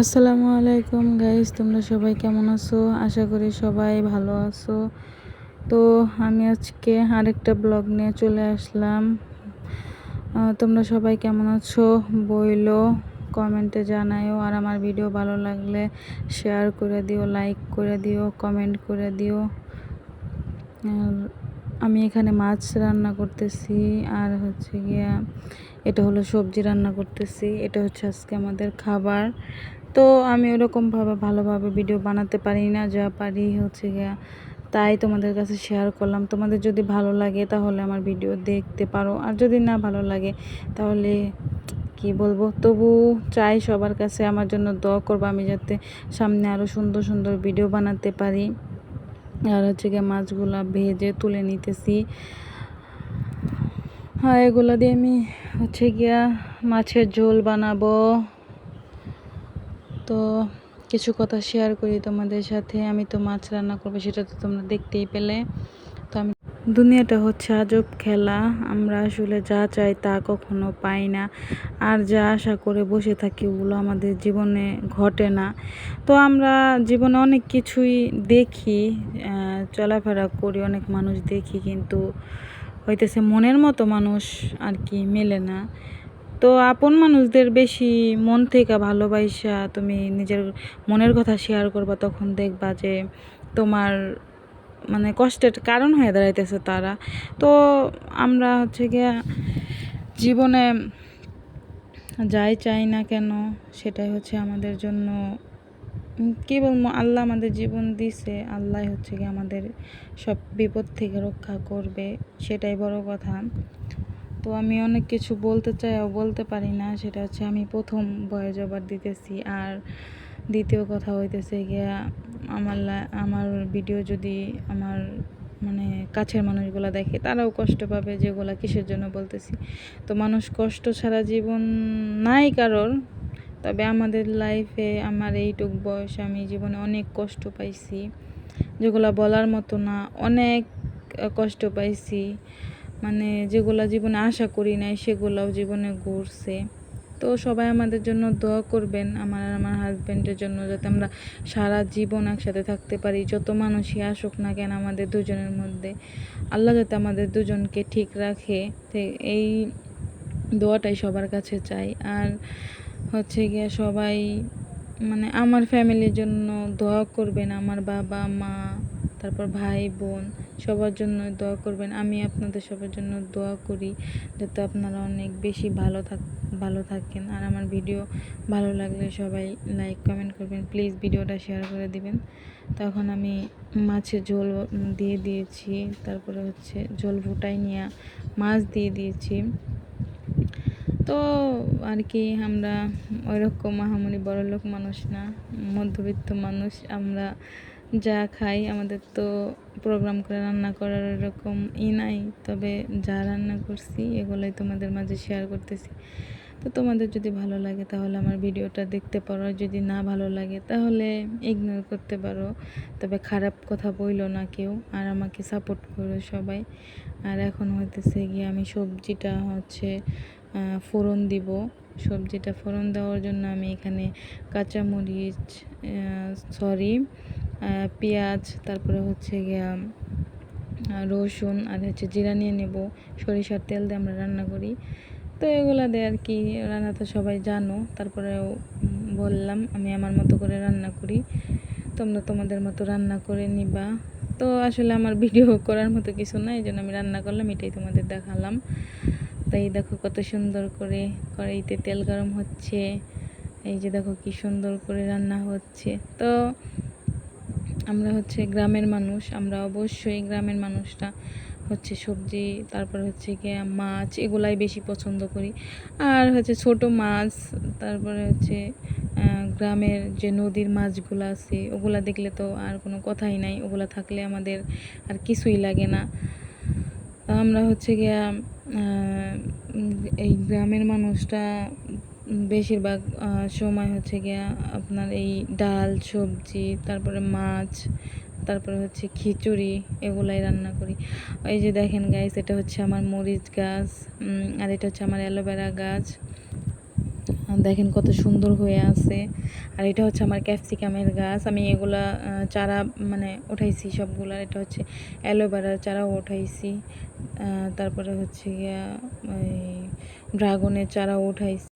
আসসালামু আলাইকুম গাইস তোমরা সবাই কেমন আছো? আশা করি সবাই ভালো আছো। তো আমি আজকে আরেকটা ব্লগ নিয়ে চলে আসলাম। তোমরা সবাই কেমন আছো? বইলো কমেন্টে জানাইও আর আমার ভিডিও ভালো লাগলে শেয়ার করে দিও লাইক করে দিও কমেন্ট করে দিও। আর আমি এখানে মাছ রান্না করতেছি, আর হচ্ছে গিয়া এটা হলো সবজি রান্না করতেছি, এটা হচ্ছে আজকে আমাদের খাবার। তো আমি ওরকমভাবে ভালোভাবে ভিডিও বানাতে পারি না, যা পারি হচ্ছে গিয়া তাই তোমাদের কাছে শেয়ার করলাম। তোমাদের যদি ভালো লাগে তাহলে আমার ভিডিও দেখতে পারো, আর যদি না ভালো লাগে তাহলে কি বলব? তবু চাই সবার কাছে আমার জন্য দোয়া করব, আমি যাতে সামনে আরও সুন্দর সুন্দর ভিডিও বানাতে পারি। আর হচ্ছে গিয়ে মাছগুলা ভেজে তুলে নিতেছি। হ্যাঁ এগুলো দিয়ে আমি হচ্ছে গিয়া মাছের ঝোল বানাবো। তো কিছু কথা শেয়ার করি তোমাদের সাথে। আমি তো মাছ রান্না করব, সেটা তো তোমরা দেখতেই পেলে। দুনিয়াটা হচ্ছে আজব খেলা। আমরা আসলে যা চাই তা কখনো পাই না। আর যা আশা করে বসে থাকি ওগুলো আমাদের জীবনে ঘটে না। তো আমরা জীবনে অনেক কিছুই দেখি চলাফেরা করি, অনেক মানুষ দেখি কিন্তু হইতেছে মনের মতো মানুষ আর কি মেলে না। তো আপন মানুষদের বেশি মন থেকে ভালোবাসা তুমি নিজের মনের কথা শেয়ার করবা, তখন দেখবা যে তোমার মানে কষ্টের কারণ হয়ে দাঁড়াইতেছে তারা। তো আমরা হচ্ছে গিয়ে জীবনে যাই চাই না কেন, সেটাই হচ্ছে আমাদের জন্য কী বলব, আল্লাহ আমাদের জীবন দিছে, আল্লাহ হচ্ছে গিয়ে আমাদের সব বিপদ থেকে রক্ষা করবে, সেটাই বড় কথা। তো আমি অনেক কিছু বলতে চাইও বলতে পারি না, সেটা হচ্ছে আমি প্রথম ভয়েস ওভার দিতেছি। আর দ্বিতীয় কথা হইতেছে গিয়া আমার আমার ভিডিও যদি আমার মানে কাছের মানুষগুলো দেখে, তারাও কষ্ট পাবে যেগুলা কিসের জন্য বলতেছি। তো মানুষ কষ্ট ছাড়া জীবন নাই কারোর, তবে আমাদের লাইফে আমার এইটুক বয়স আমি জীবনে অনেক কষ্ট পাইছি। যেগুলো বলার মতো না, অনেক কষ্ট পাইছি। মানে যেগুলো জীবনে আশা করি নাই, সেগুলোও জীবনে ঘুরছে। তো সবাই আমাদের জন্য দোয়া করবেন, আমার আর আমার হাজব্যান্ডের জন্য, যাতে আমরা সারা জীবন একসাথে থাকতে পারি। যত মানুষই আসুক না কেন আমাদের দুজনের মধ্যে, আল্লাহ যাতে আমাদের দুজনকে ঠিক রাখে। এই দোয়াটাই সবার কাছে চাই। আর হচ্ছে গিয়ে সবাই মানে আমার ফ্যামিলির জন্য দোয়া করবেন, আমার বাবা, মা, তারপর ভাই, বোন। সবার জন্য দোয়া করবেন। আমি আপনাদের সবার জন্য দোয়া করি যাতে আপনারা অনেক বেশি ভালো থাক, ভালো থাকেন। আর আমার ভিডিও ভালো লাগলে সবাই লাইক কমেন্ট করবেন। প্লিজ ভিডিওটা শেয়ার করে দিবেন। তখন আমি মাছের ঝোল দিয়ে দিয়েছি। তারপরে হচ্ছে ঝোল ফুটাই নিয়ে মাছ দিয়ে দিয়েছি। তো আর কি, আমরা ওইরকম মহামণি বড়লোক মানুষ না, মধ্যবিত্ত মানুষ। আমরা যা খাই, আমাদের তো প্রোগ্রাম করে রান্না করার এরকম ই নাই। তবে যা রান্না করছি, এগুলোই তোমাদের মাঝে শেয়ার করতেছি। তো তোমাদের যদি ভালো লাগে, তাহলে আমার ভিডিওটা দেখতে পারো। যদি না ভালো লাগে, তাহলে ইগনোর করতে পারো। তবে খারাপ কথা বইলো না কেউ, আর আমাকে সাপোর্ট করো সবাই। আর এখন হইতেছে গিয়ে আমি সবজিটা হচ্ছে ফোড়ন দিব। সবজিটা ফোড়ন দেওয়ার জন্য আমি এখানে কাঁচামরিচ সরি পেঁয়াজ তারপরে হচ্ছে গিয়া রসুন আর হচ্ছে জিরা নিয়ে নেব। সরিষার তেল দিয়ে আমরা রান্না করি। তো এগুলো দিয়ে আর কি রান্না তো সবাই জানো। তারপরেও উম, বললাম আমি আমার মতো করে রান্না করি। তোমরা তোমাদের মতো রান্না করে নিবা। তো আসলে আমার ভিডিও করার মতো কিছু নাই এই জন্য আমি রান্না করলাম এটাই তোমাদের দেখালাম। তাই দেখো কত সুন্দর করে কড়াইতে তেল গরম হচ্ছে। এই যে দেখো কি সুন্দর করে রান্না হচ্ছে। তো আমরা হচ্ছে গ্রামের মানুষ, আমরা অবশ্যই গ্রামের মানুষটা হচ্ছে সবজি, তারপর হচ্ছে গিয়ে মাছ এগুলাই বেশি পছন্দ করি। আর হচ্ছে ছোট মাছ, তারপরে হচ্ছে গ্রামের যে নদীর মাছগুলো আছে, ওগুলা দেখলে তো আর কোনো কথাই নাই, ওগুলা থাকলে আমাদের আর কিছুই লাগে না। আমরা হচ্ছে গিয়া এই গ্রামের মানুষটা বেশিরভাগ সময় হচ্ছে গিয়া আপনার এই ডাল, সবজি, তারপরে মাছ, তারপরে হচ্ছে খিচুড়ি, এগুলাই রান্না করি। এই যে দেখেন গাইস এটা হচ্ছে আমার মরিচ গাছ আর এটা হচ্ছে আমার অ্যালোভেরা গাছ। দেখেন কত সুন্দর হয়ে আছে। আর এটা হচ্ছে আমার ক্যাপসিকামের গাছ। আমি এগুলা চারা মানে উঠাইছি সবগুলা। এটা হচ্ছে অ্যালোভেরার চারাও উঠাইছি তারপরে হচ্ছে গিয়া এই ড্রাগনের চারাও উঠাইছি